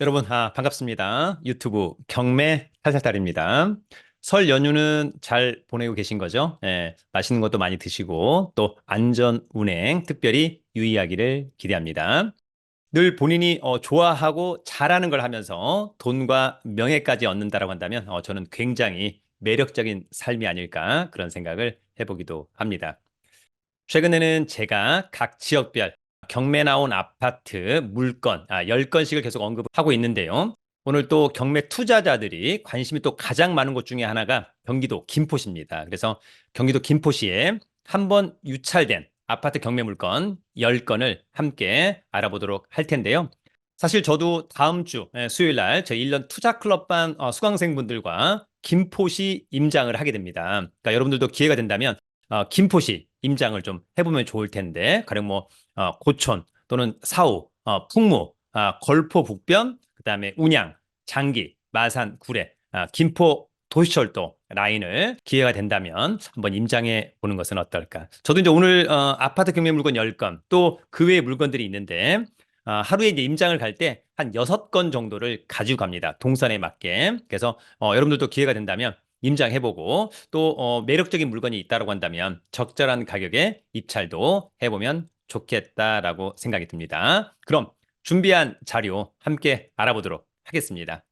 여러분, 아, 반갑습니다. 유튜브 경매 살살살입니다. 설 연휴는 잘 보내고 계신 거죠? 예, 맛있는 것도 많이 드시고 또 안전 운행 특별히 유의하기를 기대합니다. 늘 본인이 어, 좋아하고 잘하는 걸 하면서 돈과 명예까지 얻는다라고 한다면 어, 저는 굉장히 매력적인 삶이 아닐까 그런 생각을 해보기도 합니다. 최근에는 제가 각 지역별 경매 나온 아파트 물건 아, 10건씩을 계속 언급하고 있는데요. 오늘 또 경매 투자자들이 관심이 또 가장 많은 곳 중에 하나가 경기도 김포시입니다. 그래서 경기도 김포시에 한 번 유찰된 아파트 경매 물건 10건을 함께 알아보도록 할 텐데요. 사실 저도 다음 주 예, 수요일 날 저희 1년 투자 클럽반 어, 수강생분들과 김포시 임장을 하게 됩니다. 그러니까 여러분들도 기회가 된다면 어, 김포시 임장을 좀 해보면 좋을 텐데 가령 뭐 어, 고촌 또는 사우, 어, 풍무, 아, 걸포 북변, 그 다음에 운양, 장기, 마산, 구례, 아, 김포 도시철도 라인을 기회가 된다면 한번 임장해 보는 것은 어떨까? 저도 이제 오늘 어, 아파트 경매 물건 10건 또 그 외의 물건들이 있는데 아, 하루에 이제 임장을 갈 때 한 6건 정도를 가지고 갑니다. 동선에 맞게. 그래서 어, 여러분들도 기회가 된다면 임장해보고 또 어, 매력적인 물건이 있다고 한다면 적절한 가격에 입찰도 해보면 좋겠다라고 생각이 듭니다. 그럼 준비한 자료 함께 알아보도록 하겠습니다.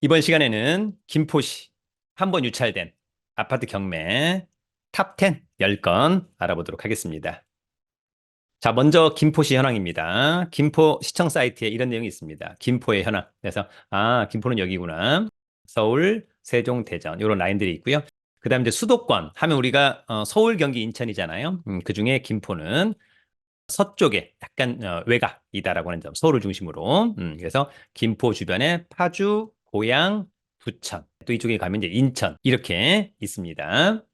이번 시간에는 김포시 한 번 유찰된 아파트 경매 탑10 10건 알아보도록 하겠습니다. 자, 먼저 김포시 현황입니다. 김포 시청 사이트에 이런 내용이 있습니다. 김포의 현황. 그래서 아, 김포는 여기구나. 서울, 세종, 대전 이런 라인들이 있고요. 그다음에 이제 수도권 하면 우리가 어, 서울, 경기, 인천이잖아요. 음, 그 중에 김포는 서쪽에 약간 어, 외곽이다라고 하는 점, 서울을 중심으로. 음, 그래서 김포 주변에 파주, 고양, 부천, 또 이쪽에 가면 이제 인천 이렇게 있습니다.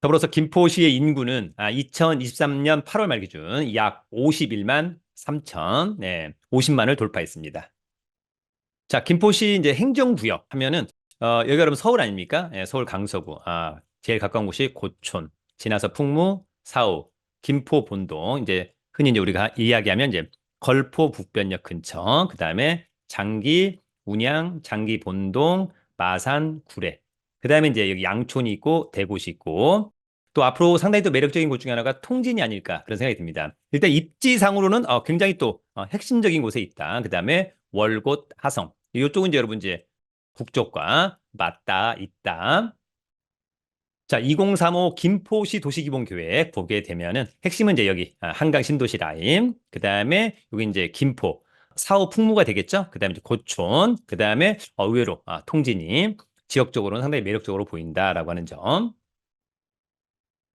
더불어서 김포시의 인구는 아, 2023년 8월 말 기준 약 51만 3천, 네, 50만을 돌파했습니다. 자, 김포시 이제 행정구역 하면은 어, 여기가 그러면 서울 아닙니까? 예, 서울 강서구. 아, 제일 가까운 곳이 고촌, 지나서 풍무, 사우, 김포 본동. 이제 흔히 이제 우리가 이야기하면 이제 걸포 북변역 근처, 그다음에 장기, 운양, 장기 본동, 마산, 구례. 그다음에 이제 여기 양촌이 있고 대구시 있고 또 앞으로 상당히 또 매력적인 곳 중에 하나가 통진이 아닐까 그런 생각이 듭니다. 일단 입지상으로는 어, 굉장히 또 어, 핵심적인 곳에 있다. 그다음에 월곶, 하성. 이쪽은 이제 여러분 이제 국적과 맞닿아 있다. 자, 2035 김포시 도시기본계획 보게 되면은 핵심은 이제 여기 아, 한강 신도시 라인, 그 다음에 여기 이제 김포 사후 풍무가 되겠죠. 그 다음에 고촌, 그 다음에 어, 의외로 아, 통진이 지역적으로는 상당히 매력적으로 보인다라고 하는 점.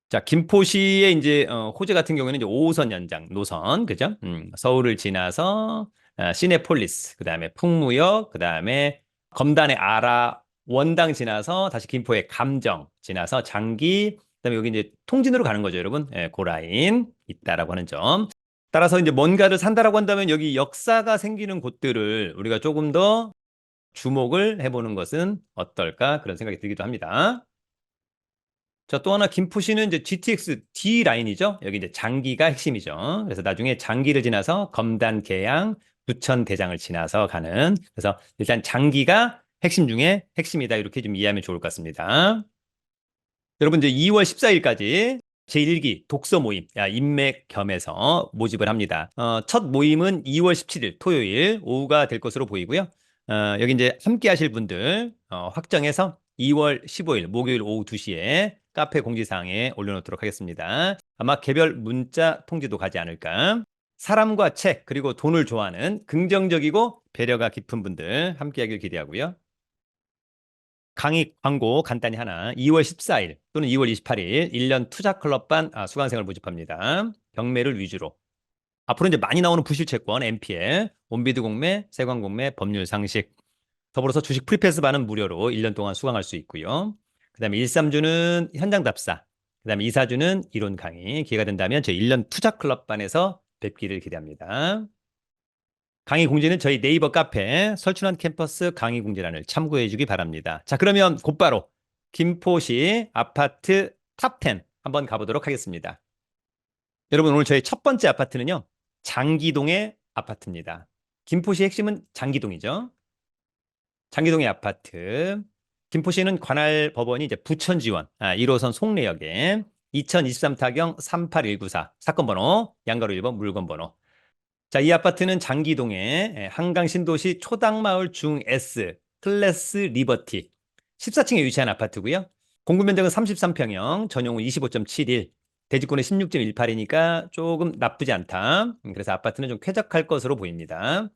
자, 김포시의 이제 어, 호재 같은 경우에는 이제 5호선 연장 노선, 그죠? 음, 서울을 지나서 아, 시내폴리스, 그 다음에 풍무역, 그 다음에 검단의 아라 원당 지나서 다시 김포의 감정 지나서 장기 그다음에 여기 이제 통진으로 가는 거죠, 여러분. 예, 고라인 있다라고 하는 점. 따라서 이제 뭔가를 산다라고 한다면 여기 역사가 생기는 곳들을 우리가 조금 더 주목을 해보는 것은 어떨까 그런 생각이 들기도 합니다. 자, 또 하나 김포시는 이제 GTX D 라인이죠. 여기 이제 장기가 핵심이죠. 그래서 나중에 장기를 지나서 검단 계양, 부천 대장을 지나서 가는 그래서 일단 장기가 핵심 중에 핵심이다 이렇게 좀 이해하면 좋을 것 같습니다. 여러분 이제 2월 14일까지 제1기 독서 모임 야, 인맥 겸해서 모집을 합니다. 어, 첫 모임은 2월 17일 토요일 오후가 될 것으로 보이고요. 어, 여기 이제 함께 하실 분들 어, 확정해서 2월 15일 목요일 오후 2시에 카페 공지사항에 올려놓도록 하겠습니다. 아마 개별 문자 통지도 가지 않을까. 사람과 책 그리고 돈을 좋아하는 긍정적이고 배려가 깊은 분들 함께하길 기대하고요. 강의 광고 간단히 하나 2월 14일 또는 2월 28일 1년 투자 클럽반 아, 수강생을 모집합니다. 경매를 위주로 앞으로 이제 많이 나오는 부실채권 MPL, 온비드 공매, 세관 공매, 법률 상식 더불어서 주식 프리패스 반은 무료로 1년 동안 수강할 수 있고요. 그 다음에 1, 3주는 현장 답사, 그 다음에 2, 4주는 이론 강의 기회가 된다면 저희 1년 투자 클럽반에서 뵙기를 기대합니다. 강의 공지는 저희 네이버 카페 설춘환 캠퍼스 강의 공지란을 참고해 주기 바랍니다. 자, 그러면 곧바로 김포시 아파트 탑10 한번 가보도록 하겠습니다. 여러분 오늘 저희 첫 번째 아파트는요. 장기동의 아파트입니다. 김포시 핵심은 장기동이죠. 장기동의 아파트. 김포시는 관할 법원이 이제 부천 지원 아, 1호선 송내역에 2023 타경 38194 사건 번호 양가로 1번 물건 번호. 자, 이 아파트는 장기동의 예, 한강 신도시 초당마을 중 S 클래스 리버티 14층에 위치한 아파트고요. 공급 면적은 33평형, 전용은 25.71, 대지권은 16.18이니까 조금 나쁘지 않다. 음, 그래서 아파트는 좀 쾌적할 것으로 보입니다.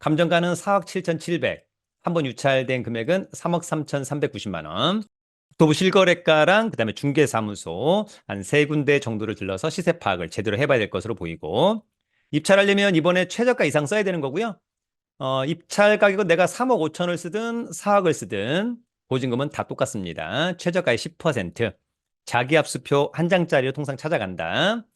감정가는 4억 7,700, 한 번 유찰된 금액은 3억 3,390만 원. 도부 실거래가랑 그다음에 중개사무소 한 세 군데 정도를 들러서 시세 파악을 제대로 해봐야 될 것으로 보이고 입찰하려면 이번에 최저가 이상 써야 되는 거고요. 어, 입찰 가격은 내가 3억 5천을 쓰든 4억을 쓰든 보증금은 다 똑같습니다. 최저가의 10%. 자기압수표 한 장짜리로 통상 찾아간다.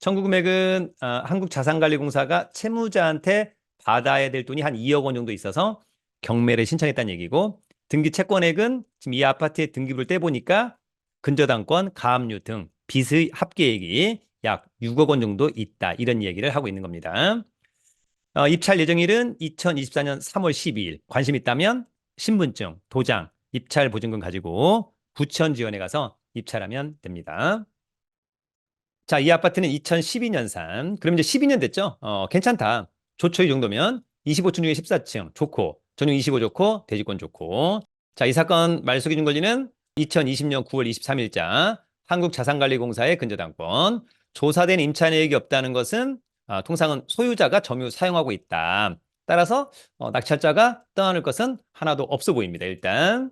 청구 금액은 어, 한국자산관리공사가 채무자한테 받아야 될 돈이 한 2억 원 정도 있어서 경매를 신청했다는 얘기고 등기 채권액은 지금 이 아파트의 등기부를 떼보니까 근저당권, 가압류 등 빚의 합계액이 약 6억 원 정도 있다. 이런 얘기를 하고 있는 겁니다. 어, 입찰 예정일은 2024년 3월 12일. 관심 있다면 신분증, 도장, 입찰 보증금 가지고 부천 지원에 가서 입찰하면 됩니다. 자, 이 아파트는 2012년산. 그럼 이제 12년 됐죠? 어, 괜찮다. 좋죠, 이 정도면. 25층 중에 14층. 좋고. 전용 25 좋고, 대지권 좋고. 자, 이 사건 말소기준 권리는 2020년 9월 23일자 한국자산관리공사의 근저당권. 조사된 임차내역이 없다는 것은 아, 통상은 소유자가 점유 사용하고 있다. 따라서 어, 낙찰자가 떠나는 것은 하나도 없어 보입니다. 일단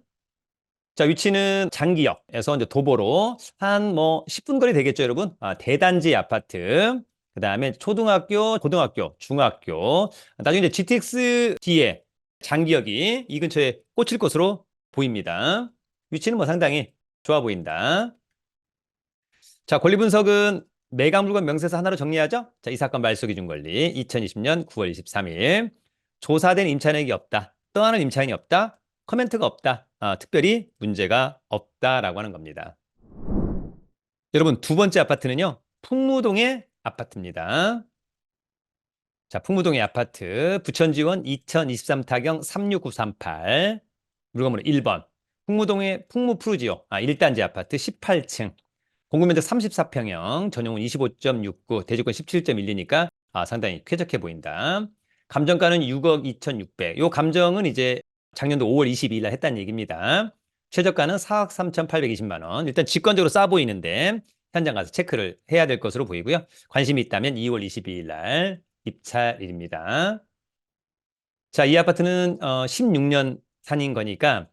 자 위치는 장기역에서 이제 도보로 한 뭐 10분 거리 되겠죠, 여러분? 아, 대단지 아파트. 그 다음에 초등학교, 고등학교, 중학교. 나중에 이제 GTX 뒤에 장기역이 이 근처에 꽂힐 것으로 보입니다. 위치는 뭐 상당히 좋아 보인다. 자, 권리 분석은 매각 물건 명세서 하나로 정리하죠? 자, 이 사건 말소 기준 권리 2020년 9월 23일 조사된 임차인에게 없다. 떠나는 임차인이 없다. 코멘트가 없다. 아, 특별히 문제가 없다라고 하는 겁니다. 여러분 두 번째 아파트는요. 풍무동의 아파트입니다. 자, 풍무동의 아파트 부천지원 2023 타경 36938 물건번호 1번 풍무동의 풍무푸르지오 아, 1단지 아파트 18층 공급면적 34평형, 전용은 25.69, 대지권 17.12니까 아, 상당히 쾌적해 보인다. 감정가는 6억 2,600. 요 감정은 이제 작년도 5월 22일 날 했다는 얘기입니다. 최저가는 4억 3,820만 원. 일단 직관적으로 싸 보이는데 현장 가서 체크를 해야 될 것으로 보이고요. 관심이 있다면 2월 22일 날 입찰일입니다. 자, 이 아파트는 어, 16년 산인 거니까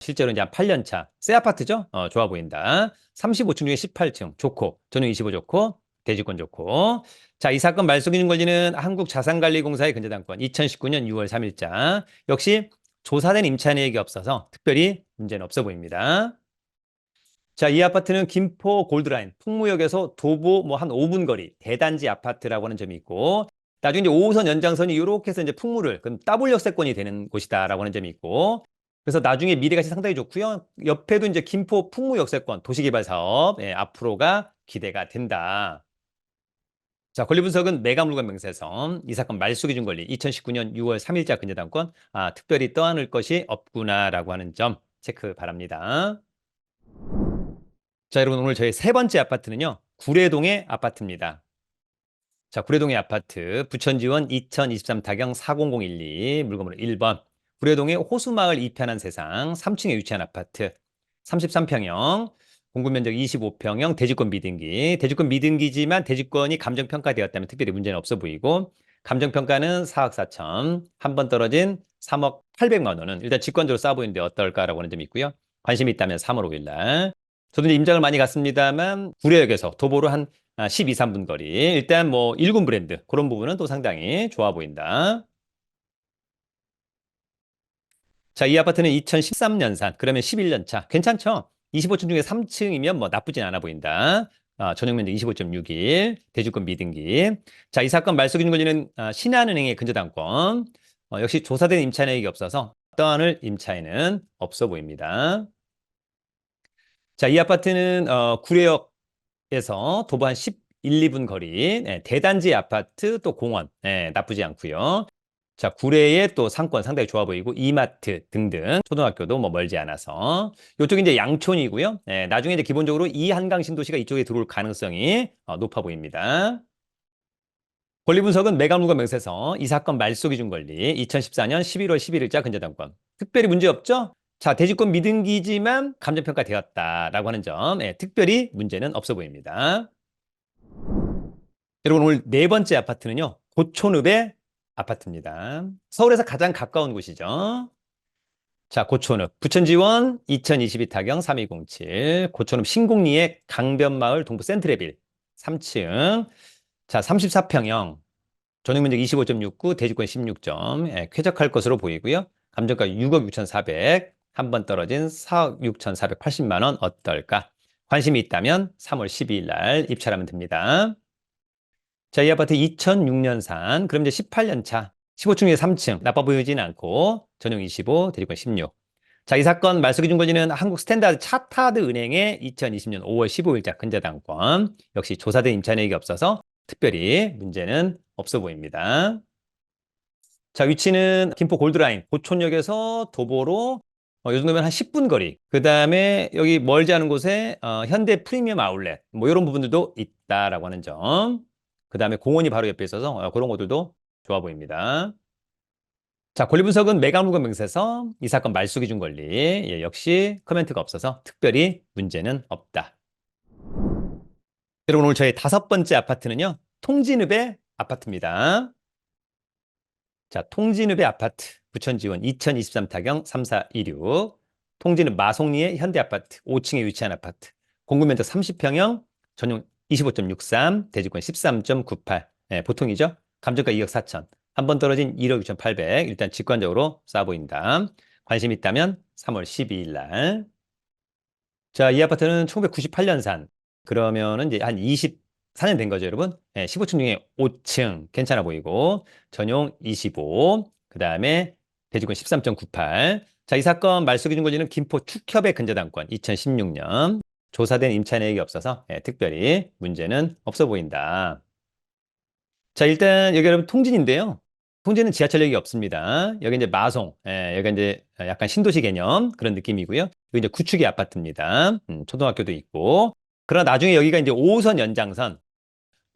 실제로 이제 한 8년 차. 새 아파트죠? 어, 좋아 보인다. 35층 중에 18층. 좋고. 전용 25 좋고. 대지권 좋고. 자, 이 사건 말소기준 권리는 한국자산관리공사의 근저당권 2019년 6월 3일자. 역시 조사된 임차 내역이 없어서 특별히 문제는 없어 보입니다. 자, 이 아파트는 김포 골드라인 풍무역에서 도보 뭐 한 5분 거리 대단지 아파트라고 하는 점이 있고 나중에 이제 5호선 연장선이 이렇게 해서 이제 풍무를 그럼 더블 역세권이 되는 곳이다라고 하는 점이 있고 그래서 나중에 미래가치 상당히 좋고요. 옆에도 이제 김포 풍무 역세권 도시개발 사업 예, 앞으로가 기대가 된다. 자, 권리 분석은 매각물건 명세선, 이 사건 말소기준 권리, 2019년 6월 3일자 근저당권, 아, 특별히 떠안을 것이 없구나라고 하는 점 체크 바랍니다. 자, 여러분 오늘 저희 세 번째 아파트는요, 구례동의 아파트입니다. 자, 구례동의 아파트, 부천지원 2023 타경 40012, 물건번호 1번, 구례동의 호수마을 이편한 세상 3층에 위치한 아파트. 33평형 공급 면적 25평형 대지권 미등기. 대지권 미등기지만 대지권이 감정평가되었다면 특별히 문제는 없어 보이고 감정평가는 4억 4천 한 번 떨어진 3억 800만 원은 일단 직권적으로 싸 보이는데 어떨까라고 하는 점이 있고요. 관심이 있다면 3월 5일 날. 저도 임장을 많이 갔습니다만 구례역에서 도보로 한 12, 3분 거리 일단 뭐 일군 브랜드 그런 부분은 또 상당히 좋아 보인다 자, 이 아파트는 2013년산, 그러면 11년 차. 괜찮죠? 25층 중에 3층이면 뭐 나쁘진 않아 보인다. 아, 전용 면적 25.61, 대주권 미등기. 자, 이 사건 말소기준 권리는 아, 신한은행의 근저당권. 어, 역시 조사된 임차인에게 없어서 떠안을 임차인은 없어 보입니다. 자, 이 아파트는 어, 구례역 에서 도보 한 11, 2분 거리, 네, 대단지 아파트 또 공원, 네, 나쁘지 않고요. 자, 구례의 또 상권 상당히 좋아 보이고 이마트 등등 초등학교도 뭐 멀지 않아서 이쪽이 이제 양촌이고요. 예, 나중에 이제 기본적으로 이 한강 신도시가 이쪽에 들어올 가능성이 어, 높아 보입니다. 권리 분석은 매각물과 명세서 이 사건 말소 기준 권리 2014년 11월 11일자 근저당권 특별히 문제 없죠? 자, 대지권 미등기지만 감정평가 되었다라고 하는 점 예, 특별히 문제는 없어 보입니다. 여러분 오늘 네 번째 아파트는요. 고촌읍의 아파트입니다. 서울에서 가장 가까운 곳이죠. 자, 고촌읍 부천지원 2022 타경 3207 고촌읍 신곡리의 강변마을 동부 센트레빌 3층 자 34평형 전용 면적 25.69 대지권 16점 예, 쾌적할 것으로 보이고요. 감정가 6억 6,400 한 번 떨어진 4억 6,480만 원 어떨까? 관심이 있다면 3월 12일 날 입찰하면 됩니다. 자, 이 아파트 2006년산. 그럼 이제 18년 차. 15층에 3층. 나빠 보이진 않고 전용 25, 대리권 16. 자, 이 사건 말소 기준 권리는 한국 스탠다드 차타드 은행의 2020년 5월 15일자 근저당권. 역시 조사된 임차 내역이 없어서 특별히 문제는 없어 보입니다. 자, 위치는 김포 골드라인 고촌역에서 도보로 어, 요 정도면 한 10분 거리. 그 다음에 여기 멀지 않은 곳에 어, 현대 프리미엄 아울렛 뭐 이런 부분들도 있다라고 하는 점. 그 다음에 공원이 바로 옆에 있어서 어, 그런 것들도 좋아 보입니다. 자, 권리 분석은 매각물건 명세서 이 사건 말소 기준 권리 예, 역시 코멘트가 없어서 특별히 문제는 없다. 여러분 오늘 저희 다섯 번째 아파트는요. 통진읍의 아파트입니다. 자, 통진읍의 아파트 부천 지원 2023 타경 3426 통진읍 마송리의 현대 아파트 5층에 위치한 아파트 공급 면적 30평형 전용 25.63 대지권 13.98 예, 보통이죠. 감정가 2억 4천 한 번 떨어진 1억 6,800 일단 직관적으로 싸 보인다. 관심 있다면 3월 12일 날. 자, 이 아파트는 1998년산. 그러면은 이제 한 24년 된 거죠, 여러분. 예, 15층 중에 5층 괜찮아 보이고 전용 25. 그 다음에 대지권 13.98. 자, 이 사건 말소 기준 권리는 김포 축협의 근저당권 2016년 조사된 임차 내역이 없어서 예, 특별히 문제는 없어 보인다. 자, 일단 여기 여러분 통진인데요. 통진은 지하철역이 없습니다. 여기 이제 마송, 예, 여기 이제 약간 신도시 개념 그런 느낌이고요. 여기 이제 구축의 아파트입니다. 음, 초등학교도 있고. 그러나 나중에 여기가 이제 5호선 연장선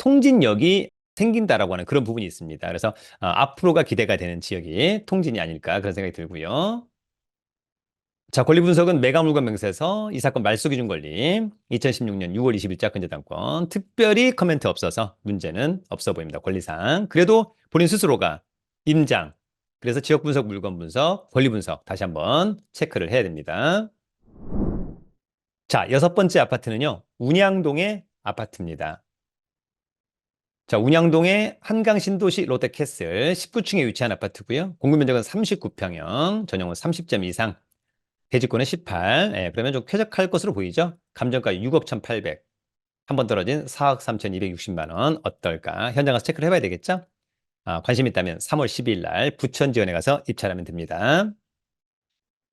통진역이 생긴다라고 하는 그런 부분이 있습니다. 그래서 어, 앞으로가 기대가 되는 지역이 통진이 아닐까 그런 생각이 들고요. 자, 권리 분석은 매각물건 명세서 이 사건 말소 기준 권리 2016년 6월 20일자 근저당권 특별히 코멘트 없어서 문제는 없어 보입니다. 권리상. 그래도 본인 스스로가 임장 그래서 지역 분석, 물건 분석, 권리 분석 다시 한번 체크를 해야 됩니다. 자, 여섯 번째 아파트는요. 운양동의 아파트입니다. 자, 운양동의 한강 신도시 롯데캐슬 19층에 위치한 아파트고요. 공급 면적은 39평형, 전용은 30점 이상, 대지권은 18. 예, 그러면 좀 쾌적할 것으로 보이죠? 감정가 6억 1,800. 한 번 떨어진 4억 3,260만 원 어떨까? 현장 가서 체크를 해봐야 되겠죠? 아, 관심 있다면 3월 12일 날 부천 지원에 가서 입찰하면 됩니다.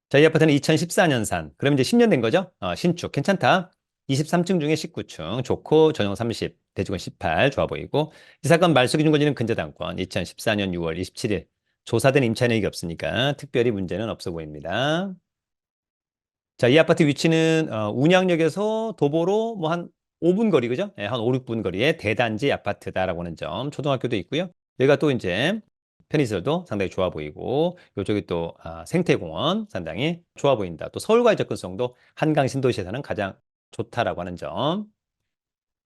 자, 이 아파트는 2014년산. 그럼 이제 10년 된 거죠? 어, 신축 괜찮다. 23층 중에 19층 좋고 전용 30, 대지권 18 좋아 보이고 이 사건 말소 기준 권리는 근저당권 2014년 6월 27일 조사된 임차 내역이 없으니까 특별히 문제는 없어 보입니다. 자, 이 아파트 위치는 어, 운양역에서 도보로 뭐 한 5분 거리 그죠? 네, 한 5, 6분 거리에 대단지 아파트다라고 하는 점. 초등학교도 있고요. 여기가 또 이제 편의시설도 상당히 좋아 보이고 이쪽이 또 아, 생태공원 상당히 좋아 보인다. 또 서울과의 접근성도 한강 신도시에서는 가장 좋다라고 하는 점.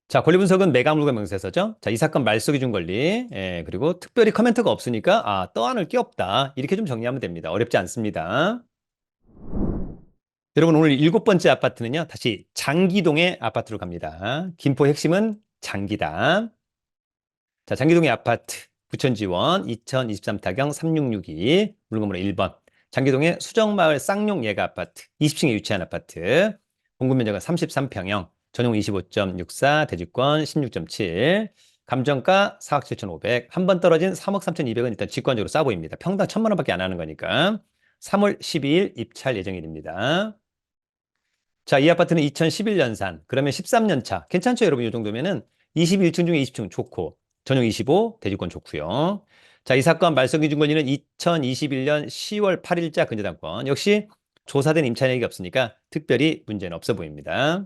자, 권리 분석은 매각물과 명세서죠. 자, 이 사건 말소 기 준 권리. 예, 그리고 특별히 코멘트가 없으니까 아, 떠안을 게 없다. 이렇게 좀 정리하면 됩니다. 어렵지 않습니다. 여러분 오늘 일곱 번째 아파트는요. 다시 장기동의 아파트로 갑니다. 김포 핵심은 장기다. 자, 장기동의 아파트 부천지원 2023 타경 3662 물건번호 1번 장기동의 수정마을 쌍용 예가 아파트 20층에 위치한 아파트 공급 면적은 33평형 전용 25.64 대지권 16.7 감정가 4억 7,500 한 번 떨어진 3억 3,200은 일단 직관적으로 싸 보입니다. 평당 1천만 원밖에 안 하는 거니까 3월 12일 입찰 예정일입니다. 자, 이 아파트는 2011년산. 그러면 13년 차. 괜찮죠, 여러분? 이 정도면은 21층 중에 20층 좋고, 전용 25, 대지권 좋고요. 자, 이 사건 말소 기준 권리는 2021년 10월 8일자 근저당권. 역시 조사된 임차인에게 없으니까 특별히 문제는 없어 보입니다.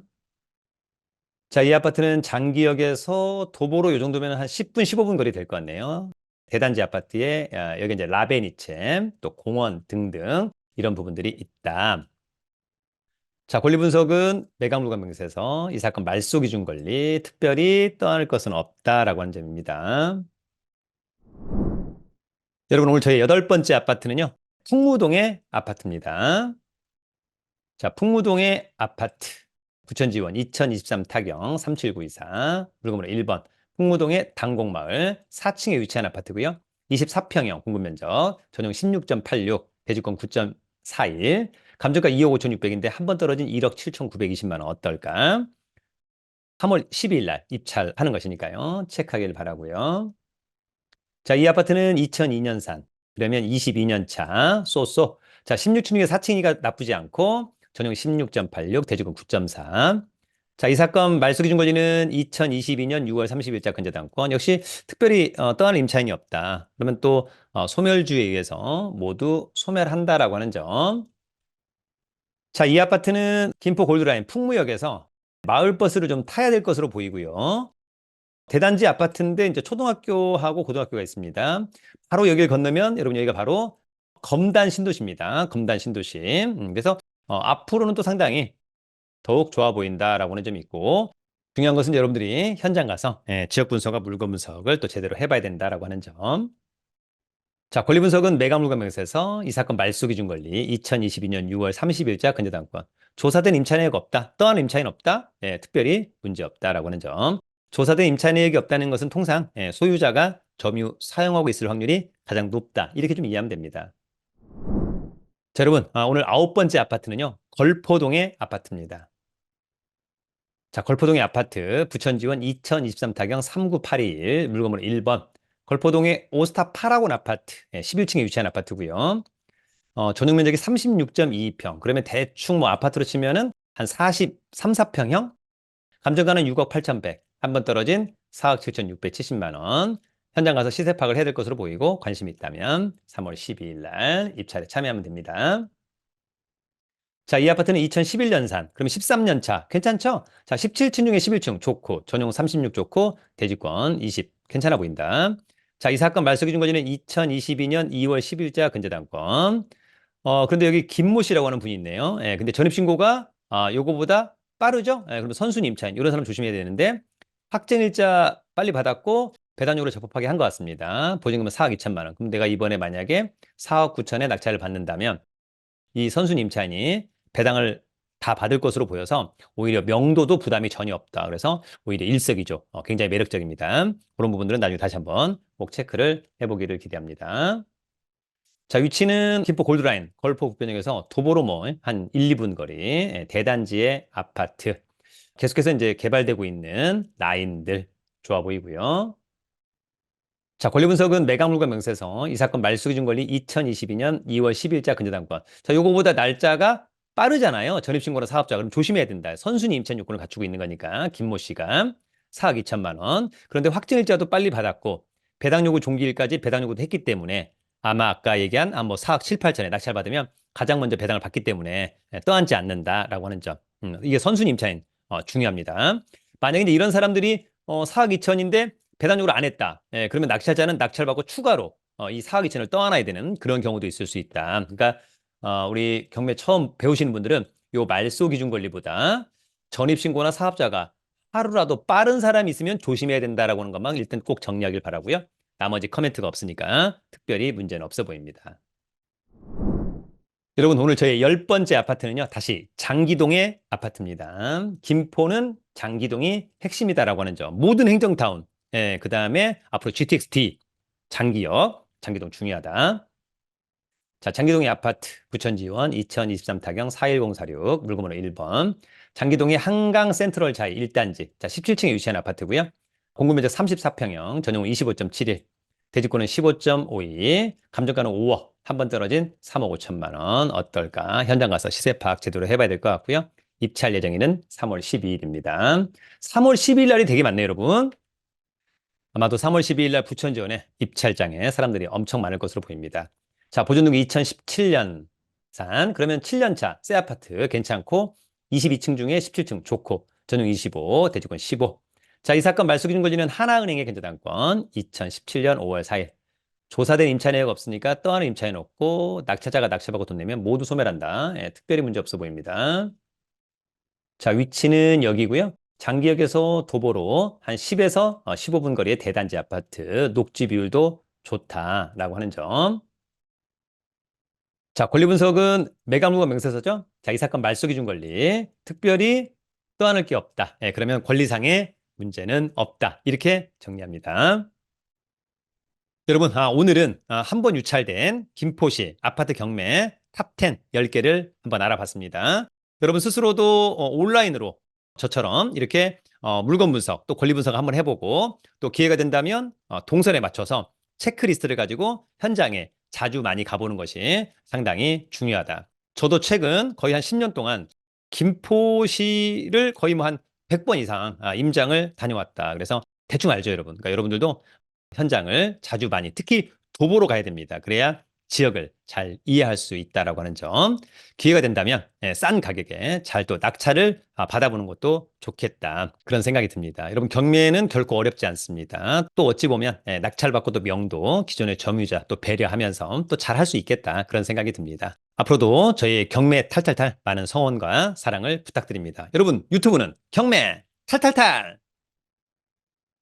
자, 이 아파트는 장기역에서 도보로 이 정도면 한 10분, 15분 거리 될 것 같네요. 대단지 아파트에 아, 여기 이제 라베니챔, 또 공원 등등 이런 부분들이 있다. 자, 권리 분석은 매각물관 명세에서 이 사건 말소 기준 권리 특별히 떠날 것은 없다라고 하는 점입니다. 여러분 오늘 저희 여덟 번째 아파트는요. 풍무동의 아파트입니다. 자, 풍무동의 아파트. 부천지원 2023 타경 37924 물건번호 1번 풍무동의 당곡마을 4층에 위치한 아파트고요. 24평형 공급 면적 전용 16.86 대지권 9.41 감정가 2억 5,600인데 한 번 떨어진 1억 7,920만 원 어떨까? 3월 12일 날 입찰하는 것이니까요. 체크하길 바라고요. 자, 이 아파트는 2002년산. 그러면 22년 차 쏘쏘. 자, 16층 중에 4층이니까 나쁘지 않고 전용 16.86, 대지권 9.3. 자, 이 사건 말소 기준 권리는 2022년 6월 30일자 근저당권. 역시 특별히 어, 떠날 임차인이 없다. 그러면 또 어, 소멸주에 의해서 모두 소멸한다라고 하는 점. 자, 이 아파트는 김포 골드라인 풍무역에서 마을버스를 좀 타야 될 것으로 보이고요. 대단지 아파트인데 이제 초등학교하고 고등학교가 있습니다. 바로 여기를 건너면 여러분 여기가 바로 검단 신도시입니다. 검단 신도시. 음, 그래서 어, 앞으로는 또 상당히 더욱 좋아 보인다라고 하는 점이 있고 중요한 것은 여러분들이 현장 가서 예, 지역 분석과 물건 분석을 또 제대로 해봐야 된다라고 하는 점. 자, 권리 분석은 매각 물건 명세에서 이 사건 말소 기준 권리 2022년 6월 30일자 근저당권 조사된 임차인액 없다, 떠난 임차인 없다, 예, 특별히 문제 없다라고 하는 점. 조사된 임차인액이 없다는 것은 통상 예, 소유자가 점유 사용하고 있을 확률이 가장 높다 이렇게 좀 이해하면 됩니다. 자, 여러분 아, 오늘 아홉 번째 아파트는요 걸포동의 아파트입니다. 자, 걸포동의 아파트 부천지원 2023 타경 3981 물건번호 1번 걸포동의 오스타 파라곤 아파트, 예, 11층에 위치한 아파트고요. 어, 전용 면적이 36.22평. 그러면 대충 뭐 아파트로 치면은 한 43, 4평형? 감정가는 6억 8,100. 한 번 떨어진 4억 7,670만 원. 현장 가서 시세 파악을 해야 될 것으로 보이고 관심이 있다면 3월 12일 날 입찰에 참여하면 됩니다. 자, 이 아파트는 2011년산. 그럼 13년 차. 괜찮죠? 자, 17층 중에 11층 좋고, 전용 36 좋고, 대지권 20 괜찮아 보인다. 자, 이 사건 말소 기준 권리는 2022년 2월 10일자 근저당권. 어, 그런데 여기 김모 씨라고 하는 분이 있네요. 예, 근데 전입신고가, 아, 요거보다 빠르죠? 예, 그럼 선순위 임차인, 이런 사람 조심해야 되는데, 확정일자 빨리 받았고, 배당료로 적법하게 한 것 같습니다. 보증금은 4억 2천만 원. 그럼 내가 이번에 만약에 4억 9천에 낙찰을 받는다면, 이 선순위 임차인이 배당을 다 받을 것으로 보여서 오히려 명도도 부담이 전혀 없다. 그래서 오히려 일석이조. 어, 굉장히 매력적입니다. 그런 부분들은 나중에 다시 한번 꼭 체크를 해보기를 기대합니다. 자, 위치는 김포 골드라인, 걸포 국변역에서 도보로 뭐한 1, 2분 거리, 예, 대단지의 아파트. 계속해서 이제 개발되고 있는 라인들 좋아 보이고요. 자, 권리 분석은 매각물과 명세서 이 사건 말소 기준 권리 2022년 2월 10일자 근저당권. 자, 요거보다 날짜가 빠르잖아요. 전입신고나 사업자. 그럼 조심해야 된다. 선순위 임차인 요건을 갖추고 있는 거니까. 김모 씨가 4억 2천만 원. 그런데 확정일자도 빨리 받았고 배당 요구 종기일까지 배당 요구도 했기 때문에 아마 아까 얘기한 아, 뭐 4억 7, 8천에 낙찰 받으면 가장 먼저 배당을 받기 때문에 예, 떠안지 않는다라고 하는 점. 음, 이게 선순위 임차인 어, 중요합니다. 만약에 이제 이런 사람들이 어, 4억 2천인데 배당 요구를 안 했다. 예, 그러면 낙찰자는 낙찰받고 추가로 어, 이 4억 2천을 떠안아야 되는 그런 경우도 있을 수 있다. 그러니까 어, 우리 경매 처음 배우시는 분들은 요 말소 기준 권리보다 전입신고나 사업자가 하루라도 빠른 사람이 있으면 조심해야 된다라고 하는 것만 일단 꼭 정리하길 바라고요. 나머지 커멘트가 없으니까 특별히 문제는 없어 보입니다. 여러분 오늘 저의 열 번째 아파트는요. 다시 장기동의 아파트입니다. 김포는 장기동이 핵심이다라고 하는 점. 모든 행정타운. 예, 그 다음에 앞으로 GTX-D 장기역. 장기동 중요하다. 자, 장기동의 아파트 부천 지원 2023 타경 41046 물건번호 1번 장기동의 한강 센트럴 자이 1단지 자 17층에 위치한 아파트고요. 공급 면적 34평형 전용 25.71 대지권은 15.52 감정가는 5억 한 번 떨어진 3억 5천만 원 어떨까 현장 가서 시세 파악 제대로 해봐야 될 것 같고요. 입찰 예정일은 3월 12일입니다. 3월 12일 날이 되게 많네요 여러분. 아마도 3월 12일 날 부천 지원에 입찰장에 사람들이 엄청 많을 것으로 보입니다. 자, 보존등기 2017년 산 그러면 7년차 새 아파트 괜찮고 22층 중에 17층 좋고 전용 25, 대지권 15. 자, 이 사건 말소기준 권리는 하나은행의 견적당권 2017년 5월 4일. 조사된 임차 내역 없으니까 또 하나 임차해 놓고 낙찰자가 낙찰받고 돈 내면 모두 소멸한다. 예, 특별히 문제 없어 보입니다. 자, 위치는 여기고요. 장기역에서 도보로 한 10에서 15분 거리의 대단지 아파트, 녹지 비율도 좋다라고 하는 점. 자, 권리 분석은 매각물과 명세서죠. 자, 이 사건 말소 기준 권리. 특별히 떠안을 게 없다. 예, 그러면 권리상의 문제는 없다. 이렇게 정리합니다. 여러분, 아, 오늘은 아, 한번 유찰된 김포시 아파트 경매 탑10 10개를 한번 알아봤습니다. 여러분 스스로도 어, 온라인으로 저처럼 이렇게 어, 물건 분석 또 권리 분석 한번 해보고 또 기회가 된다면 어, 동선에 맞춰서 체크리스트를 가지고 현장에 자주 많이 가보는 것이 상당히 중요하다. 저도 최근 거의 한 10년 동안 김포시를 거의 뭐 한 100번 이상 아, 임장을 다녀왔다. 그래서 대충 알죠, 여러분. 그러니까 여러분들도 현장을 자주 많이 특히 도보로 가야 됩니다. 그래야 지역을 잘 이해할 수 있다라고 하는 점. 기회가 된다면 예, 싼 가격에 잘 또 낙찰을 아, 받아보는 것도 좋겠다. 그런 생각이 듭니다. 여러분 경매는 결코 어렵지 않습니다. 또 어찌 보면 예, 낙찰받고 또 명도 기존의 점유자 또 배려하면서 또 잘할 수 있겠다. 그런 생각이 듭니다. 앞으로도 저희 경매 탈탈탈 많은 성원과 사랑을 부탁드립니다. 여러분 유튜브는 경매 탈탈탈